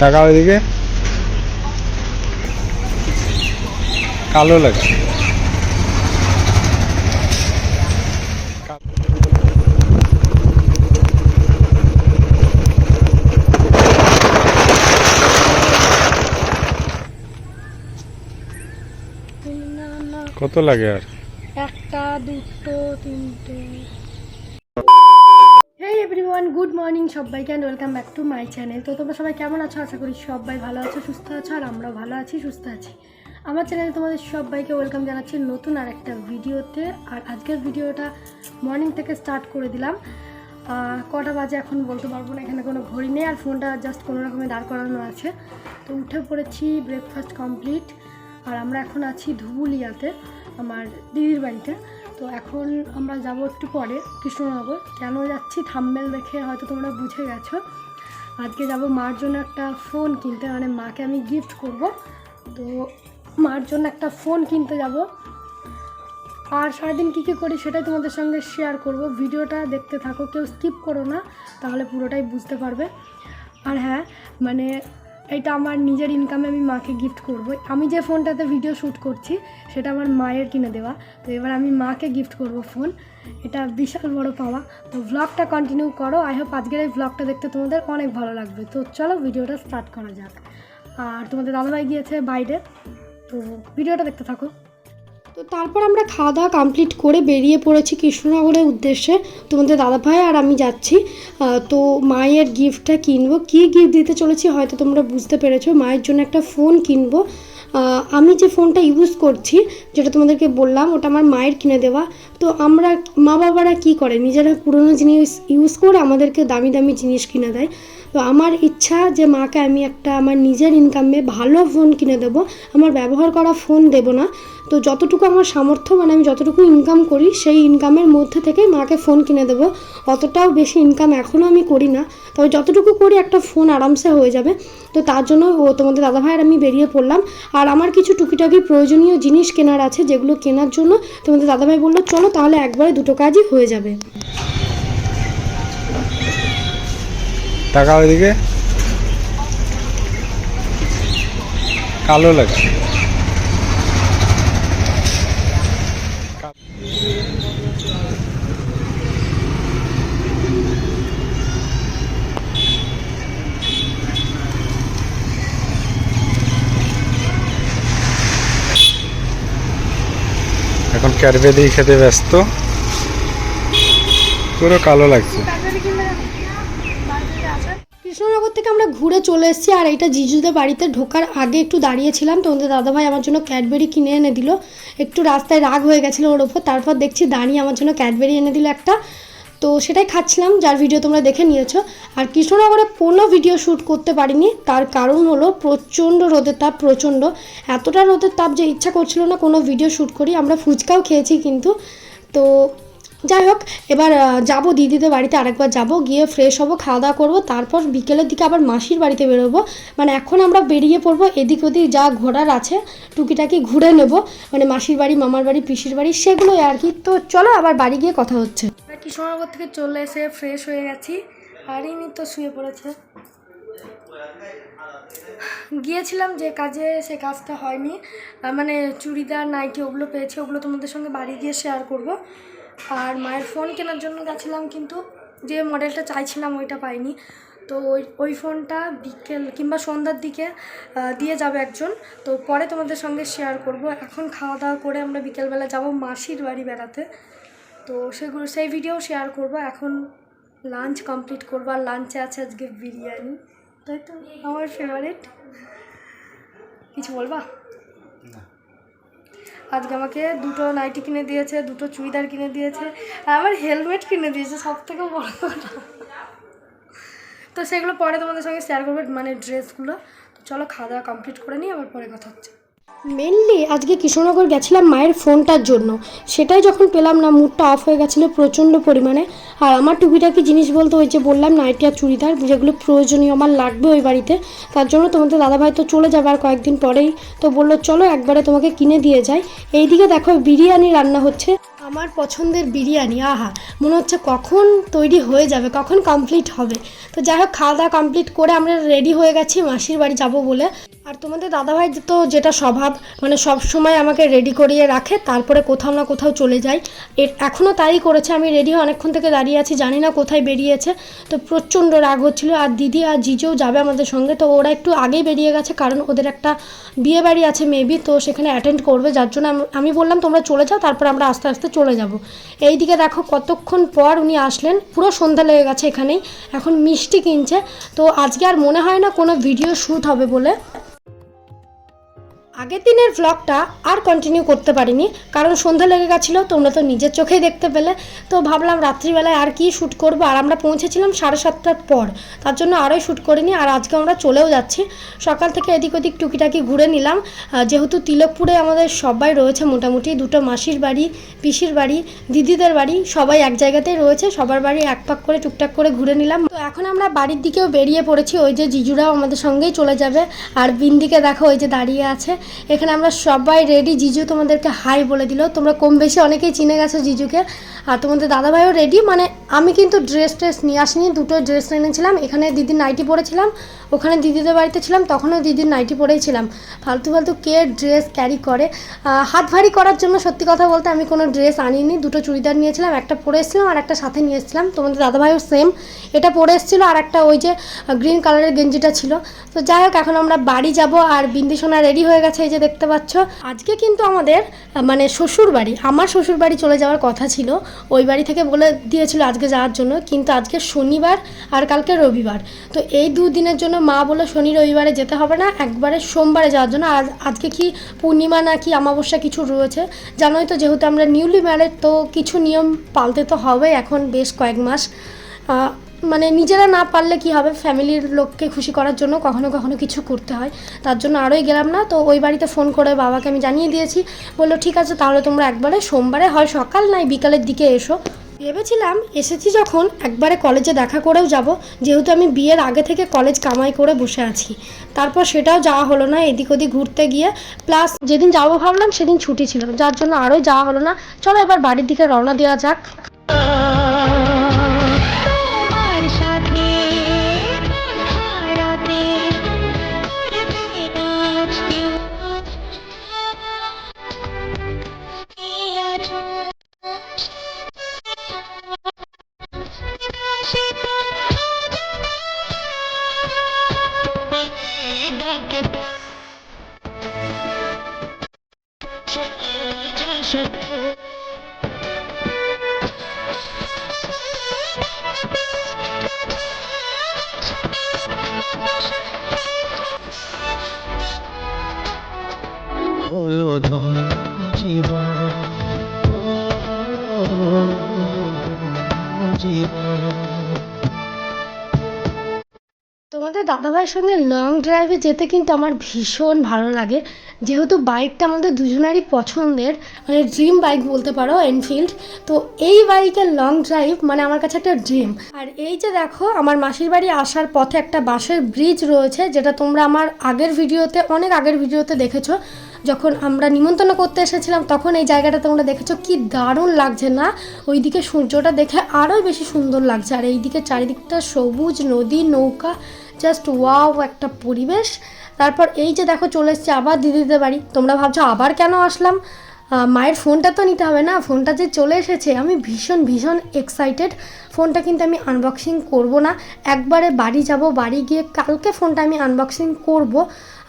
টাকা ওইদিকে কালো লাগে। কত লাগে আর? একটা দুটো তিনটে। এভরিওয়ান গুড মর্নিং সবাইকে and welcome back to my channel তো তোমরা সবাই কেমন আছো? আশা করি সবাই ভালো আছো, সুস্থ আছো, আর আমরাও ভালো আছি, সুস্থ আছি। আমার চ্যানেলে তোমাদের সবাইকে ওয়েলকাম জানাচ্ছি নতুন আর একটা ভিডিওতে। আর আজকের ভিডিওটা মর্নিং থেকে স্টার্ট করে দিলাম। কটা বাজে এখন বলতে পারব না, এখানে কোনো ঘড়ি নেই, আর ফোনটা জাস্ট কোনো রকমে দাঁড় করানো আছে। তো উঠে পড়েছি ব্রেকফাস্ট কমপ্লিট আর আমরা এখন আছি ধুবুলিয়াতে, আমার দিদির বাড়িতে। তো এখন আমরা যাব একটু পরে, কৃষ্ণনগর। কেন যাচ্ছি থাম্বেল দেখে হয়তো তোমরা বুঝে গেছো। আজকে যাব মার জন্য একটা ফোন কিনতে মানে মাকে আমি গিফট করব। তো মার জন্য একটা ফোন কিনতে যাব। আর সারাদিন কী কী করি সেটাই তোমাদের সঙ্গে শেয়ার করব। ভিডিওটা দেখতে থাকো, কেউ স্কিপ করো না, তাহলে পুরোটাই বুঝতে পারবে। আর হ্যাঁ মানে এটা আমার নিজের ইনকামে আমি মাকে গিফট করব। আমি যে ফোনটাতে ভিডিও শ্যুট করছি, সেটা আমার মায়ের কিনে দেওয়া। তো এবার আমি মাকে গিফট করব ফোন এটা বিশাল বড় পাওয়া। তো ব্লগটা কন্টিনিউ করো। আই হোপ আজকের এই ব্লগটা দেখতে তোমাদের অনেক ভালো লাগবে। তো চলো ভিডিওটা স্টার্ট করা যাক। আর তোমাদের দাদাভাই গিয়েছে বাইরে। তো ভিডিওটা দেখতে থাকো। তো তারপর আমরা খাওয়া দাওয়া কমপ্লিট করে বেরিয়ে পড়েছি কৃষ্ণনগরের উদ্দেশ্যে। তোমাদের দাদাভাই আর আমি যাচ্ছি। তো মায়ের গিফটটা কিনবো। কী গিফট দিতে চলেছি হয়তো তোমরা বুঝতে পেরেছ। মায়ের জন্য একটা ফোন কিনবো। আমি যে ফোনটা ইউজ করছি, যেটা তোমাদেরকে বললাম, ওটা আমার মায়ের কিনে দেওয়া। তো আমরা মা বাবারা কি করে? নিজেরা পুরনো জিনিস ইউজ করে আমাদেরকে দামি দামি জিনিস কিনে দেয়। তো আমার ইচ্ছা যে মাকে আমি একটা আমার নিজের ইনকামে ভালো ফোন কিনে দেবো। আমার ব্যবহার করা ফোন দেবো না। তো যতটুকু আমার সামর্থ্য মানে আমি যতটুকু ইনকাম করি, সেই ইনকামের মধ্যে থেকে মাকে ফোন কিনে দেবো। অতটাও বেশি ইনকাম এখনও আমি করি না। তবে যতটুকু করি একটা ফোন আরামসে হয়ে যাবে। তো তার জন্য ও তোমাদের দাদাভাইয়ের আমি বেরিয়ে পড়লাম। আর আমার কিছু টুকিটাকি প্রয়োজনীয় জিনিস কেনার আছে, যেগুলো কেনার জন্য তোমাদের দাদাভাই বলল, চলো তাহলে একবারে দুটো কাজই হয়ে যাবে। টাকা ওইদিকে? কালো লাগে। এখন ক্যারবেরি খেতে ব্যস্ত। পুরো কালো লাগছে। কৃষ্ণনগর থেকে আমরা ঘুরে চলে এসেছি, আর এইটা জিজুদের বাড়িতে ঢোকার আগে একটু দাঁড়িয়েছিলাম তো ওদের দাদাভাই আমার জন্য ক্যাডবেরি কিনে এনে দিল। একটু রাস্তায় রাগ হয়ে গেছিল ওর ওপর, তারপর দেখছি দাঁড়িয়ে আমার জন্য ক্যাডবেরি এনে দিল একটা। তো সেটাই খাচ্ছিলাম, যার ভিডিও তোমরা দেখে নিয়েছো। আর কৃষ্ণনগরে কোনো ভিডিও শ্যুট করতে পারিনি, তার কারণ হলো প্রচণ্ড রোদের তাপ, প্রচণ্ড। এতটা রোদের তাপ যে ইচ্ছা করছিল না কোনো ভিডিও শ্যুট করি, আমরা ফুচকাও খেয়েছি কিন্তু। তো যাই হোক, এবার যাব, দিদিদের বাড়িতে আরেকবার যাব, গিয়ে ফ্রেশ হব, খাওয়া দাওয়া করব, তারপর বিকেলের দিকে আবার মাসির বাড়িতে বেরোবো। মানে এখন আমরা বেরিয়ে পড়ব, এদিক ওদিক যা ঘোরার আছে, টুকিটাকি ঘুরে নেব। মানে মাসির বাড়ি, মামার বাড়ি, পিসির বাড়ি, সেগুলোই আর কি। তো চলো, আবার বাড়ি গিয়ে কথা হচ্ছে। কৃষ্ণনগর থেকে চলে এসে ফ্রেশ হয়ে গেছি। আর ইনি তো শুয়ে পড়েছে। গিয়েছিলাম যে কাজে, সে কাজটা হয়নি। মানে চুড়িদার নাইটি ওগুলো পেয়েছি, ওগুলো তোমাদের সঙ্গে বাড়ি গিয়ে শেয়ার করব। আর মায়ের ফোন কেনার জন্য গেছিলাম কিন্তু যে মডেলটা চাইছিলাম ওইটা পাইনি। তো ওই ওই ফোনটা বিকেল কিংবা সন্ধ্যার দিকে দিয়ে যাবে একজন। তো পরে তোমাদের সঙ্গে শেয়ার করব। এখন খাওয়া দাওয়া করে আমরা বিকেলবেলা যাব মাসির বাড়ি বেড়াতে। তো সেগুলো, সেই ভিডিও শেয়ার করব। এখন লাঞ্চ কমপ্লিট করব। আর লাঞ্চে আছে আজকে বিরিয়ানি। তাই তো? আমার ফেভারিট কিছু বলবা? আজকে আমাকে দুটো নাইটি কিনে দিয়েছে, দুটো চুড়িদার কিনে দিয়েছে আমার হেলমেট কিনে দিয়েছে সব থেকে বড় কথা। তো সেগুলো পরে তোমাদের সঙ্গে শেয়ার করবে মানে ড্রেসগুলো তো চলো খাওয়া দাওয়া কমপ্লিট করে নিই, আবার পরে কথা হচ্ছে। মেনলি আজকে কৃষ্ণনগর গেছিলাম মায়ের ফোনটার জন্য। সেটাই যখন পেলাম না মুডটা অফ হয়ে গেছিল প্রচণ্ড পরিমাণে। আর আমার টুকিটাকি জিনিস বলতে ওই যে বললাম, নাইটি আর চুড়িদার, যেগুলো প্রয়োজনীয় আমার লাগবে ওই বাড়িতে। তার জন্য তোমাদের দাদাভাই তো চলে যাবে আর কয়েকদিন পরেই। তো বলল, চলো একবারে তোমাকে কিনে দিয়ে যাই। এইদিকে দেখো, বিরিয়ানি রান্না হচ্ছে। আমার পছন্দের বিরিয়ানি, আহা, মনে হচ্ছে কখন তৈরি হয়ে যাবে, কখন কমপ্লিট হবে। তো যাই হোক, খাওয়া দাওয়া কমপ্লিট করে আমরা রেডি হয়ে গেছি, মাসির বাড়ি যাব বলে। আর তোমাদের দাদাভাই তো যেটা স্বভাব মানে সব সময় আমাকে রেডি করিয়ে রাখে, তারপরে কোথাও না কোথাও চলে যায়। এর এখনও তাই করেছে, আমি রেডি হয়ে অনেকক্ষণ থেকে দাঁড়িয়ে আছি, জানি না কোথায় বেরিয়েছে। তো প্রচণ্ড রাগ হচ্ছিল, আর দিদি আর জিজেও যাবে আমাদের সঙ্গে, তো ওরা একটু আগেই বেরিয়ে গেছে, কারণ ওদের একটা বিয়ে বাড়ি আছে মেবি তো সেখানে অ্যাটেন্ড করবে, যার জন্য আমি বললাম, তোমরা চলে যাও, তারপর আমরা আস্তে আস্তে চলে যাব। এইদিকে দেখো কতক্ষণ পর উনি আসলেন। পুরো সন্ধ্যা লেগে গেছে এখানেই। এখন মিষ্টি কিনছে। তো আজকে আর মনে হয় না কোনো ভিডিও শ্যুট হবে বলে। আগের দিনের ভ্লগটা আর কন্টিনিউ করতে পারিনি, কারণ সন্ধ্যা লেগে গেছিল, তোমরা তো নিজের চোখেই দেখতে পেলে। তো ভাবলাম রাত্রিবেলায় আর কি শ্যুট করব, আর আমরা পৌঁছেছিলাম সাড়ে সাতটার পর। তার জন্য আরোই শ্যুট করিনি, আর আজকে আমরা চলেও যাচ্ছি। সকাল থেকে এদিক ওদিক টুকিটাকি ঘুরে নিলাম। যেহেতু তিলকপুরে আমাদের সবাই রয়েছে মোটামুটি, দুটো মাসির বাড়ি, পিসির বাড়ি, দিদিদের বাড়ি, সবাই এক জায়গাতেই রয়েছে, সবার বাড়ি এক পাক করে টুকটাক করে ঘুরে নিলাম। তো এখন আমরা বাড়ির দিকেও বেরিয়ে পড়েছি, ওই যে জিজুরাও আমাদের সঙ্গেই চলে যাবে। আর বিন্দিকে দেখো, ওই যে দাঁড়িয়ে আছে। এখানে আমরা সবাই রেডি জিজু তোমাদেরকে হাই বলে দিল। তোমরা কম বেশি অনেকেই চিনে গেছো জিজুকে। আর তোমাদের দাদাভাইও রেডি মানে আমি কিন্তু ড্রেস ট্রেস নিয়ে আসিনি, দুটো ড্রেস এনেছিলাম, এখানে দিদির নাইটি পরেছিলাম, ওখানে দিদিদের বাড়িতে ছিলাম, তখনও দিদির নাইটি পরেই ছিলাম। ফালতু ফালতু কে ড্রেস ক্যারি করে? হাত ভারী করার জন্য সত্যি কথা বলতে আমি কোনো ড্রেস আনিনি, দুটো চুড়িদার নিয়েছিলাম একটা পরে এসেছিলাম আর একটা সাথে নিয়ে এসেছিলাম। তোমাদের দাদাভাইও সেম এটা পরে এসেছিল আর একটা ওই যে গ্রিন কালারের গেঞ্জিটা ছিল। তো যাই হোক, এখন আমরা বাড়ি যাব আর বিন্দি সোনা রেডি হয়ে গেছে, এই যে দেখতে পাচ্ছ। আজকে কিন্তু আমাদের মানে শ্বশুর বাড়ি আমার শ্বশুর বাড়ি চলে যাওয়ার কথা ছিল, ওই বাড়ি থেকে বলে দিয়েছিল আজকে যাওয়ার জন্য, কিন্তু আজকে শনিবার আর কালকে রবিবার। তো এই দু দিনের জন্য মা বলে শনি রবিবারে যেতে হবে না, একবারে সোমবারে যাওয়ার জন্য। আর আজকে কি পূর্ণিমা না কি অমাবস্যা কিছু রয়েছে? জানোই তো, যেহেতু আমরা নিউলি ম্যারেড তো কিছু নিয়ম পালতে তো হবে এখন বেশ কয়েক মাস। মানে নিজেরা না পারলে কি হবে? ফ্যামিলির লোককে খুশি করার জন্য কখনো কখনো কিছু করতে হয়। তার জন্য আরোই গেলাম না, তো ওই বাড়িতে ফোন করে বাবাকে আমি জানিয়ে দিয়েছি। বলল, ঠিক আছে, তাহলে তোমরা একবারে সোমবারে হয় সকাল নয় বিকালের দিকে এসো। ভেবেছিলাম এসেছি যখন একবারে কলেজে দেখা করেও যাব, যেহেতু আমি বিয়ের আগে থেকে কলেজ কামাই করে বসে আছি। তারপর সেটাও যাওয়া হলো না, এদিক ওদিক ঘুরতে গিয়ে। প্লাস যেদিন যাব ভাবলাম সেদিন ছুটি ছিল, যার জন্য আরও যাওয়া হলো না। চলো এবার বাড়ির দিকে রওনা দেওয়া যাক। তোমাদের সঙ্গে লং ড্রাইভে যেতে কিন্তু আমার ভীষণ ভালো লাগে। যেহেতু বাইকটা আমাদের দুজনারই পছন্দের মানে ড্রিম বাইক বলতে পারো এনফিল্ড তো এই বাইকের লং ড্রাইভ মানে আমার কাছে একটা ড্রিম আর এই যে দেখো, আমার মাসির বাড়ি আসার পথে একটা বাঁশের ব্রিজ রয়েছে, যেটা তোমরা আমার আগের ভিডিওতে অনেক আগের ভিডিওতে দেখেছ। যখন আমরা নিমন্ত্রণ করতে এসেছিলাম, তখন এই জায়গাটা তোমরা দেখেছ, কি দারুণ লাগছে না? ওইদিকে সূর্যটা দেখে আরও বেশি সুন্দর লাগছে। আর এইদিকে চারিদিকটা সবুজ, নদী, নৌকা জাস্ট ওয়াও একটা পরিবেশ। তারপর এই যে দেখো চলে এসছে আবার দিদিদের বাড়ি। তোমরা ভাবছ আবার কেন আসলাম? মায়ের ফোনটা তো নিতে হবে না। ফোনটা যে চলে এসেছে, আমি ভীষণ ভীষণ এক্সাইটেড ফোনটা কিন্তু আমি আনবক্সিং করব না। একবারে বাড়ি যাব, বাড়ি গিয়ে কালকে ফোনটা আমি আনবক্সিং করব।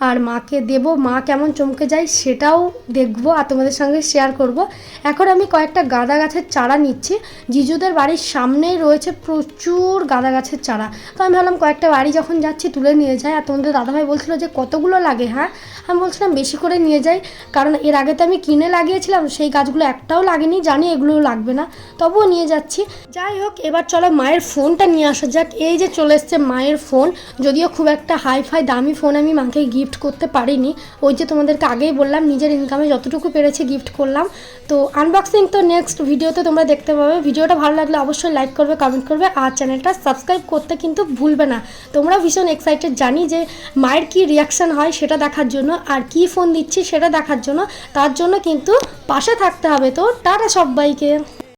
আর মাকে দেব, মা কেমন চমকে যায় সেটাও দেখব আর তোমাদের সঙ্গে শেয়ার করব। এখন আমি কয়েকটা গাঁদা গাছের চারা নিচ্ছি। জিজুদের বাড়ির সামনেই রয়েছে প্রচুর গাঁদা গাছের চারা। তো আমি ভাবলাম কয়েকটা বাড়ি যখন যাচ্ছি তুলে নিয়ে যাই। আর তোমাদের দাদাভাই বলছিল যে কতগুলো লাগে হ্যাঁ? আমি বলছিলাম বেশি করে নিয়ে যাই। কারণ এর আগে তো আমি কিনে লাগিয়েছিলাম, সেই গাছগুলো একটাও লাগেনি, জানি এগুলো লাগবে না। তবুও নিয়ে যাচ্ছি। যাই হোক, এবার চলো মায়ের ফোনটা নিয়ে আসা যাক। এই যে চলে এসছে মায়ের ফোন। যদিও খুব একটা হাই ফাই দামি ফোন আমি মাকে গিফট গিফট করতে পারিনি। ওই যে তোমাদেরকে আগেই বললাম, নিজের ইনকামে যতটুকু পেরেছি গিফট করলাম। তো আনবক্সিং তো নেক্সট ভিডিওতে তোমরা দেখতে পাবে। ভিডিওটা ভালো লাগলে অবশ্যই লাইক করবে কমেন্ট করবে, আর চ্যানেলটা সাবস্ক্রাইব করতে কিন্তু ভুলবে না। তোমরা ভীষণ এক্সাইটেড জানি যে মায়ের কি রিয়াকশান হয় সেটা দেখার জন্য, আর কি ফোন দিচ্ছি সেটা দেখার জন্য। তার জন্য কিন্তু পাশে থাকতে হবে তো। টাটা সবাইকে।